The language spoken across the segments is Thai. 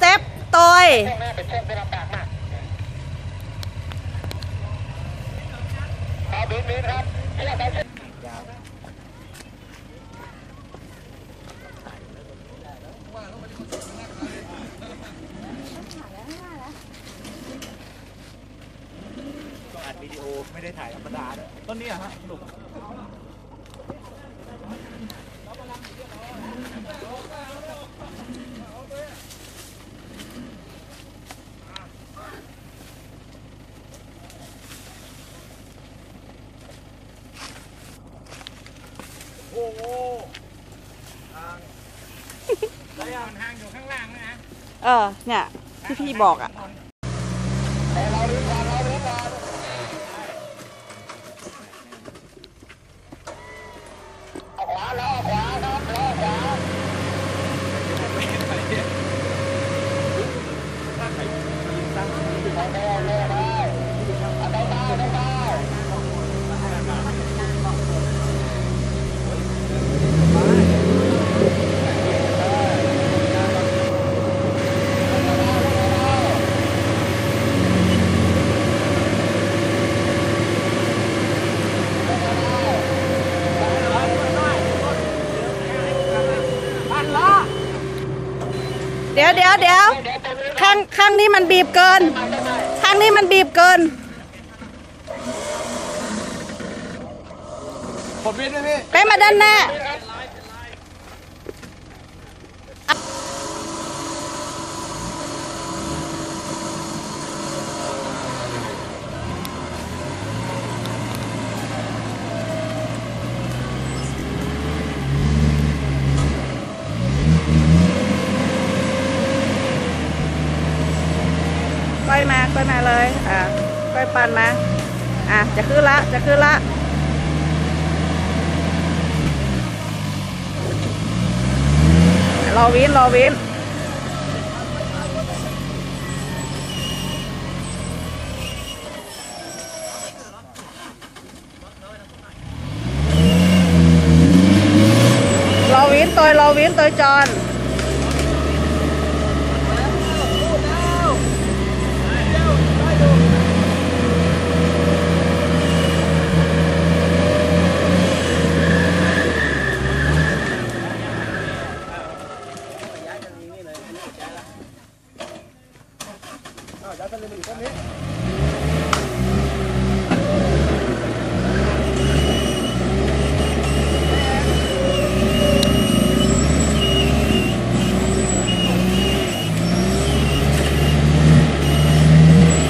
เต็ปตอยอัดวิดีโอไม่ได้ถ่ายธรรมดาต้นนี้อะฮะสรุป โอ้โหทางแล้วยังทางอยู่ข้างล่างนะ เออ เนี่ยที่พี่บอกอะ เดี๋ ยวเดี๋ยวเดี๋ยวข้างข้างนี้มันบีบเกิน ข้างนี้มันบีบเกินผมบินเลยพี่ไปมาด้านหน้า ก้อยมาเลย อ่าก้อยปั่นมา อะ จะขึ้นละ จะขึ้นละรอวินรอวินรอวินตัวรอวินตัวจอน ไ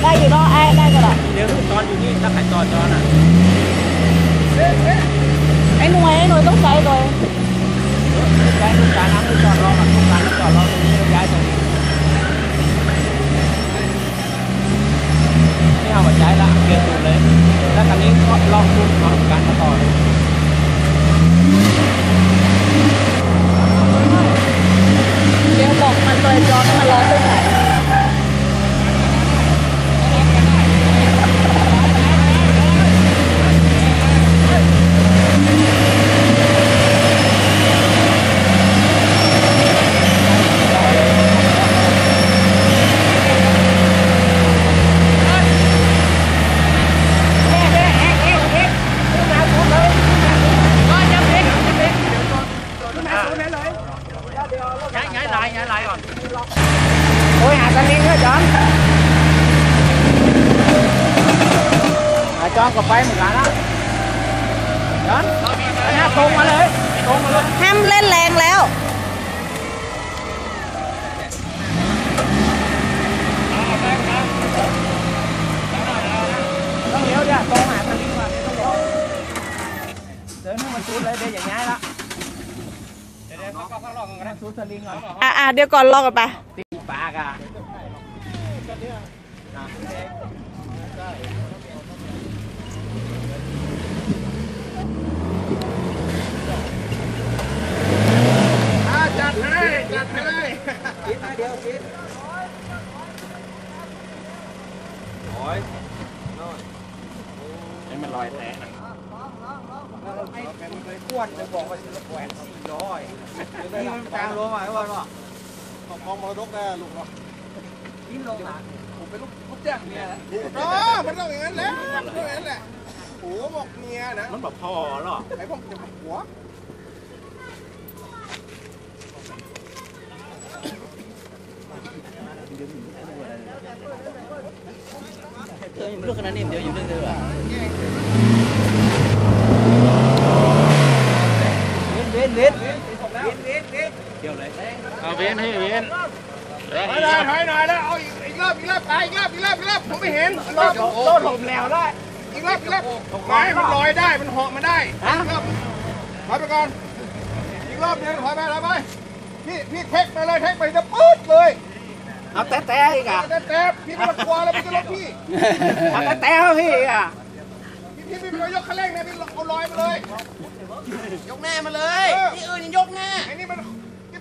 ด้อยู่เนาะไอ้ได้ก็ได้ เดี๋ยวตอนอยู่นี่ถ้าใครจอดจอนอะ ไอ้หน่ วยไอ้หน่วยต้องใช้หน่วย ย้ายทุกการน้ำทุกจอดรอทุกการน้ำจอดรอตรงนี้ย้ายตรงนี้นี่เอามาย้ายละเปลี่ยนตูดเลย แล้วคันนี้ก็ลองตูดเอาการมาต่อเลย เดี๋ยวบอกมันเลยจอนให้มันร้อนไปไหน โอ้ยหาตะลิงก็จอนหาจอนกับไปเหมือนกันนะจอนไปหน้าตรงมาเลยตรงมาเลยห้ามเล่นแรงแล้ว ต้องเลี้ยวเนี่ยตรงหาทางนี้มาต้องเลี้ยวเดินให้มันซูดเลยเดี๋ยวอย่างงี้ละเดี๋ยวเขาเขาลองกันนะซูด สลิงก่อนอะอะเดี๋ยวก่อนรอกันไปตีปากอะจัดให้จัดให้คิดมาเดียวคิดโอ้ยให้มันลอยแตะนะ ไอ้มันเคยอ้วนเลยบอกว่าจะแขวนสี่ร้อยนี่มันกลางรวมาไอ้วันวะของมรดกได้ลูกเนาะยิ้มลงหลังผมเป็นลูกลูกจ้างเมียแล้วเอมันต้องอย่างนั้นแหละมันต้องอย่างนั้นแหละโอ้บอกเมียนะมันแบบพอหรอไอ้พวกจะบอกหัวลูกขนาดนี้เดี๋ยวอยู่เรื่อยๆว่ะเว้น เว้นเว้นเว้นเว้นเกี่ยวเลยเอาเว้นให้เว้นถอยหน่อยถอยหน่อยแล้วเอาอีกอีกรอบอีกรอบไปอีกรอบอีกรอบอีกรอบผมไม่เห็นรอบโตถมแล้วได้อีกรอบอีกรอบไม้มันลอยได้มันเหาะมาได้อีกรอบถอยไปก่อนอีกรอบนึงถอยไปถอยไปพี่พี่เทคไปเลยเทคไปจะปื๊ดเลยเอาแต่แต่อีกอะแต่แต่พี่ไม่ต้องกลัวแล้วพี่จะลบพี่เอาแต่แต่เขาพี่อะพี่พี่พี่ไม่ต้องยกคันเร่งนะพี่เอาลอยมาเลย ยกหน้ามาเลย ที่อื่นยังยกหน้า ไอ้นี่มัน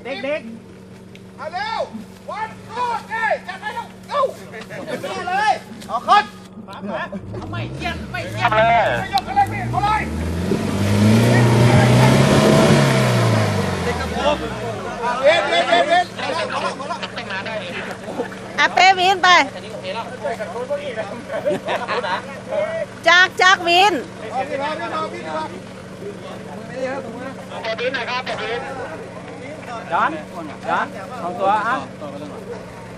เด็กเอาเร็ววันโก้เอ้ยจัดไปแล้วเอ้านี่เลยเอาขึ้นๆไม่เยี่ยมไม่เยี่ยมไม่ยกคันเร่งพี่เอาเลยเว้นเว้นเว้นเว้นเอาละเอาละเอาละอะเปวินไปจากจากวินเอาพี่มาพี่มา พี่มาจอนจอนเอาตัวอะ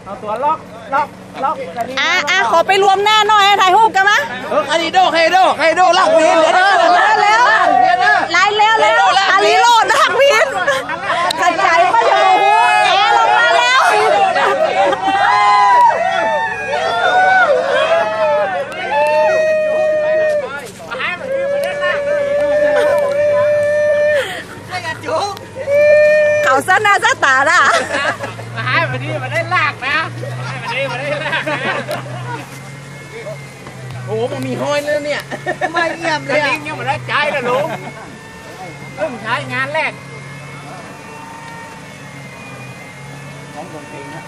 เอาตัวล็อกล็อกล็อกกันนี่อะอะขอไปรวมหน้าหน่อยถ่ายรูปกันมะเออคาริโดคาริโดคาริโดลักวินเออเร็วไล่เร็วเร็วอาริโรดนักวินขัดใจก็อยู่แอร์ลงมาแล้ว เขาซะห น้าซะตาล่ะมาให้วันนี้มาได้ลากนะให้วันนี้มาได้ลากนะโอ้มันมีห้อยแล้วเนี่ยไม่เยี่ยมเลยลิงยังมาได้ใจนะลุงเริ่มใช้งานแรกของผมเองนะ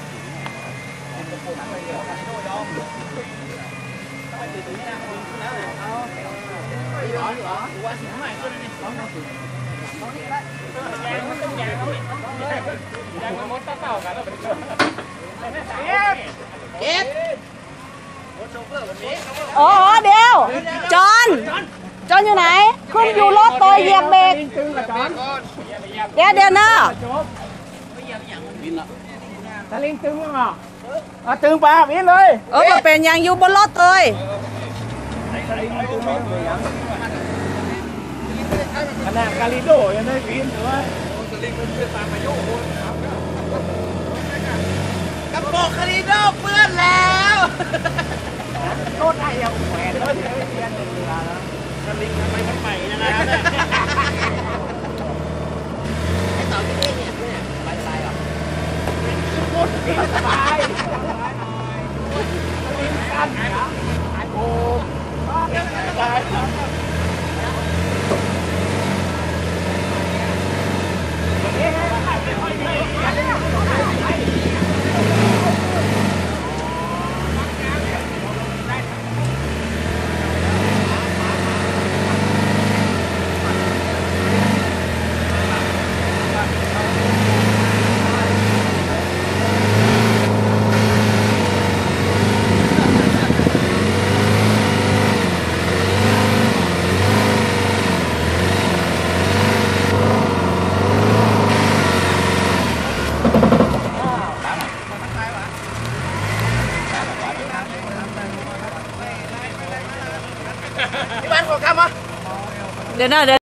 โอ้โหเดี๋ยว จอน จอนอยู่ไหนขึ้นอยู่รถตัวเหยียบเบรกตึงกับจอนเดี๋ยวเดี๋ยวเนอะตะลิงตึงมั้งอะเอาตึงปลาวินเลยเออมาเป็นยังอยู่บนรถเลยขนาดคาริโดยังได้วินหรือว่า กระโปรงคาริโดเปื้อนแล้วโทษได้ยังแหวนเลยเรียนหนึ่งเวลาแล้วสลิงทำไมมันใหม่ยังไงครับเนี่ยไอ้ต่อที่นี่เนี่ยเนี่ยไปสายหรอสบายลิงกันนะโอ้ตายที่บ้านขอคำวะเดี๋ย Thank you. วนะเดี๋ยว